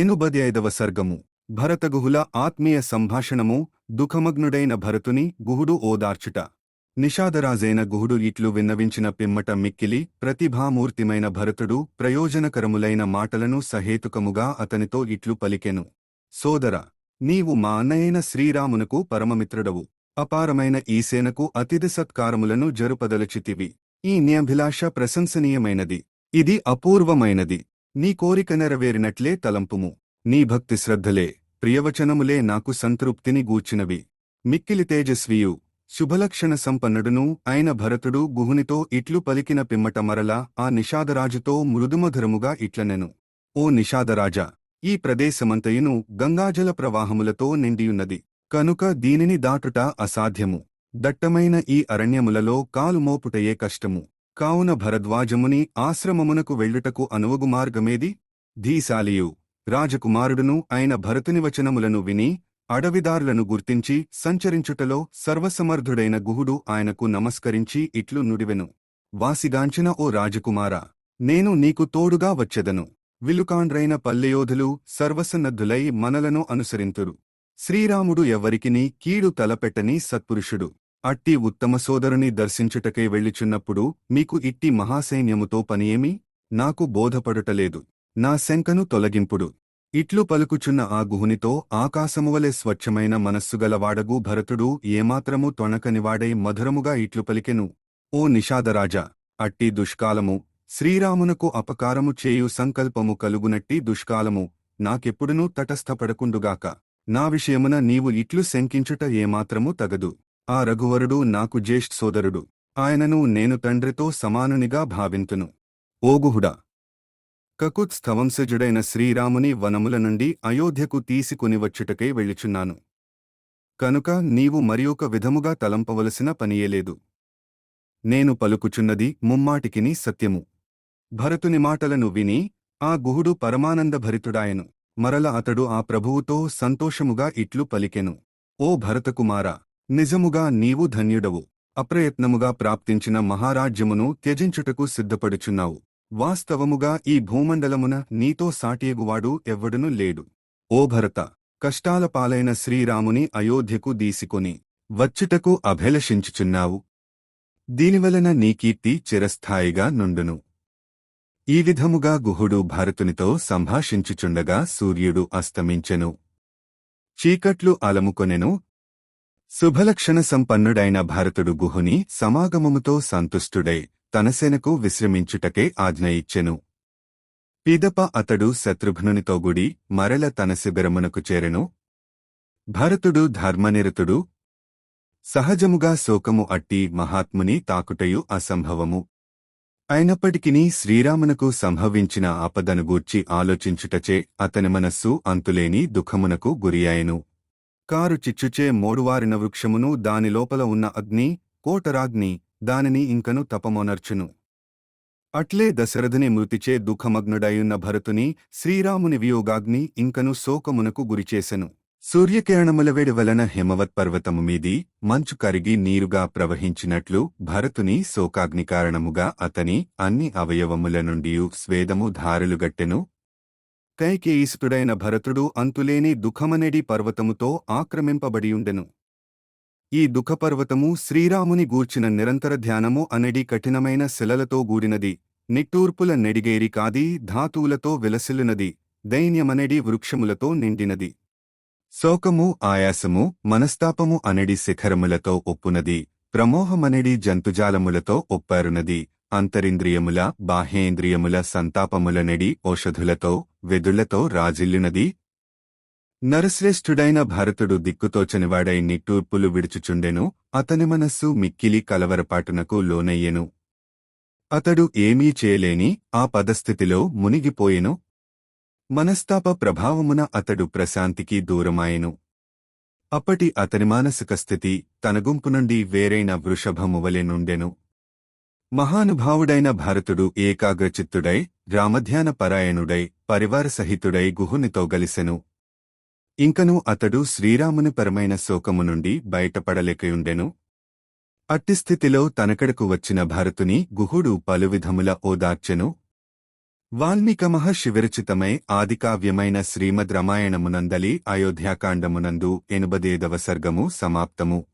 ఎనుబది ఐదవ సర్గము. భరతగుహుల ఆత్మీయ సంభాషణము దుఃఖమగ్నుడైన భరతుని గుహుడు ఓదార్చుట. నిషాదరాజైన గుహుడు ఇట్లు విన్నవించిన పిమ్మట మిక్కిలి ప్రతిభామూర్తిమైన భరతుడు ప్రయోజనకరములైన మాటలను సహేతుకముగా అతనితో ఇట్లు పలికెను. సోదర నీవు మా అన్నయైన శ్రీరామునకు పరమమిత్రుడవు. అపారమైన ఈ సేనకు అతిథి సత్కారములను జరుపదలచితివి. ఈ నియభిలాష ప్రశంసనీయమైనది. ఇది అపూర్వమైనది. నీ కోరిక నెరవేరినట్లే తలంపుము. నీ భక్తి శ్రద్ధలే ప్రియవచనములే నాకు సంతృప్తిని గూర్చినవి. మిక్కిలి తేజస్వియు శుభలక్షణ సంపన్నుడును అయిన భరతుడు గుహునితో ఇట్లు పలికిన పిమ్మట మరలా ఆ నిషాదరాజుతో మృదుమధురముగా ఇట్లనెను. ఓ నిషాదరాజా ఈ ప్రదేశమంతయును గంగాజల ప్రవాహములతో నిండియున్నది. కనుక దీనిని దాటుట అసాధ్యము. దట్టమైన ఈ అరణ్యములలో కాలు మోపుటయే కష్టము. కావున భరద్వాజముని ఆశ్రమమునకు వెళ్ళుటకు అనువగు మార్గమేది? ధీశాలియు రాజకుమారుడును అయిన భరతుని వచనములను విని అడవిదారులను గుర్తించి సంచరించుటలో సర్వసమర్థుడైన గుహుడు ఆయనకు నమస్కరించి ఇట్లు నుడివెను. వాసిగాంచిన ఓ రాజకుమారా నేను నీకు తోడుగా వచ్చెదను. విలుకాండ్రైన పల్లెయోధులు సర్వసన్నద్ధులై మనలను అనుసరింతురు. శ్రీరాముడు ఎవ్వరికినీ కీడు తలపెట్టని సత్పురుషుడు. అట్టి ఉత్తమ సోదరుని దర్శించుటకై వెళ్ళిచున్నప్పుడు మీకు ఇట్టి మహాసైన్యముతో పనియేమి? నాకు బోధపడుటలేదు. నా శంకను తొలగింపుడు. ఇట్లు పలుకుచున్న ఆ గుహునితో ఆకాశమువలె స్వచ్ఛమైన మనస్సుగలవాడగు భరతుడు ఏమాత్రము తొణకనివాడై మధురముగా ఇట్లు పలికెను. ఓ నిషాదరాజా! అట్టి దుష్కాలము శ్రీరామునకు అపకారము చేయు సంకల్పము కలుగునట్టి దుష్కాలము నాకెప్పుడునూ తటస్థపడకుండుగాక. నా విషయమున నీవు ఇట్లు శంకించుట ఏమాత్రము తగదు. ఆ రఘువరుడు నాకు జ్యేష్ఠ సోదరుడు. ఆయనను నేను తండ్రితో సమానునిగా భావింతును. ఓగుహుడా కకుత్స్థవంశజుడైన శ్రీరాముని వనముల నుండి అయోధ్యకు తీసుకునివచ్చుటకై వెళ్ళుచున్నాను. కనుక నీవు మరియొక విధముగా తలంపవలసిన పనియేలేదు. నేను పలుకుచున్నది ముమ్మాటికిని సత్యము. భరతుని మాటలను విని ఆ గుహుడు పరమానందభరితుడాయను. మరల అతడు ఆ ప్రభువుతో సంతోషముగా ఇట్లు పలికెను. ఓ భరతకుమారా! నిజముగా నీవు ధన్యుడవు. అప్రయత్నముగా ప్రాప్తించిన మహారాజ్యమును త్యజించుటకు సిద్ధపడుచున్నావు. వాస్తవముగా ఈ భూమండలమున నీతో సాటియగువాడు ఎవ్వడునూ లేడు. ఓ భరత కష్టాల పాలైన శ్రీరాముని అయోధ్యకు దీసికొని వచ్చుటకు అభిలషించుచున్నావు. దీనివలన నీ కీర్తి చిరస్థాయిగా నుండును. ఈ విధముగా గుహుడు భరతునితో సంభాషించుచుండగా సూర్యుడు అస్తమించెను. చీకట్లు అలముకొనెను శుభలక్షణ సంపన్నుడైన భరతుడు గుహుని సమాగమముతో సంతుష్టుడై తనసేనకు విశ్రమించుటకే ఆజ్ఞ ఇచ్చెను. పిదప అతడు శత్రుఘ్నునితో గుడి మరల తన శిబిరమునకు చేరెను. భరతుడు ధర్మనిరతుడు. సహజముగా శోకము అట్టి మహాత్ముని తాకుటయు అసంభవము. అయినప్పటికీ శ్రీరామునకు సంభవించిన ఆపదను గూర్చి ఆలోచించుటచే అతని మనస్సు అంతులేని దుఃఖమునకు గురియాయెను కారు చిచ్చుచే మోడువారిన వృక్షమును దాని లోపల ఉన్న అగ్ని కోటరాగ్ని దానిని ఇంకను తపమొనర్చును. అట్లే దశరథుని మృతిచే దుఃఖమగ్నుడయున్న భరతుని శ్రీరాముని వియోగాగ్ని ఇంకను శోకమునకు గురిచేసెను. సూర్యకిరణముల వేడి వలన హిమవత్ పర్వతము మీది మంచు కరిగి నీరుగా ప్రవహించినట్లు భరతుని శోకాగ్ని కారణముగా అతని అన్ని అవయవముల నుండి స్వేదము ధారలుగట్టెను కైకేయిస్తుడైన భరతుడు అంతులేని దుఃఖమనేడి పర్వతముతో ఆక్రమింపబడియుండెను. ఈ దుఃఖపర్వతము శ్రీరాముని గూర్చిన నిరంతర ధ్యానము అనడి కఠినమైన శిలలతో గూడినది నిట్టూర్పుల నెడిగేరి కాది ధాతువులతో విలసిల్లునది దైన్యమనడి వృక్షములతో నిండినది. శోకము ఆయాసము మనస్తాపము అనడి శిఖరములతో ఒప్పునది ప్రమోహమనడి జంతుజాలములతో ఒప్పారునది. అంతరింద్రియముల బాహ్యేంద్రియముల సంతాపములనడి ఓషధులతో వెదుళ్ళతో రాజిల్లునది. నరశ్రేష్ఠుడైన భరతుడు దిక్కుతోచనివాడై నిట్టూర్పులు విడుచుచుండెను అతని మనస్సు మిక్కిలి కలవరపాటునకు లోనయ్యెను. అతడు ఏమీ చేయలేని ఆ పదస్థితిలో మునిగిపోయెను. మనస్తాప ప్రభావమున అతడు ప్రశాంతికి దూరమాయెను. అప్పటి అతని మానసిక స్థితి తన గుంపు నుండి వేరైన వృషభమువలె నుండెను. మహానుభావుడైన భారతుడు ఏకాగ్రచిత్తుడై రామధ్యాన పరాయణుడై పరివారసహితుడై గుహునితో గలిసెను. ఇంకను అతడు శ్రీరాముని పరమైన శోకము నుండి బయటపడలేకయుండెను. అట్టిస్థితిలో తనకడకు వచ్చిన భరతుని గుహుడు పలువిధముల ఓదార్చెను. వాల్మీక మహర్షి ఆదికావ్యమైన శ్రీమద్ రామాయణమునందలి అయోధ్యాకాండమునందు ఎనుబదేదవ సర్గము సమాప్తము.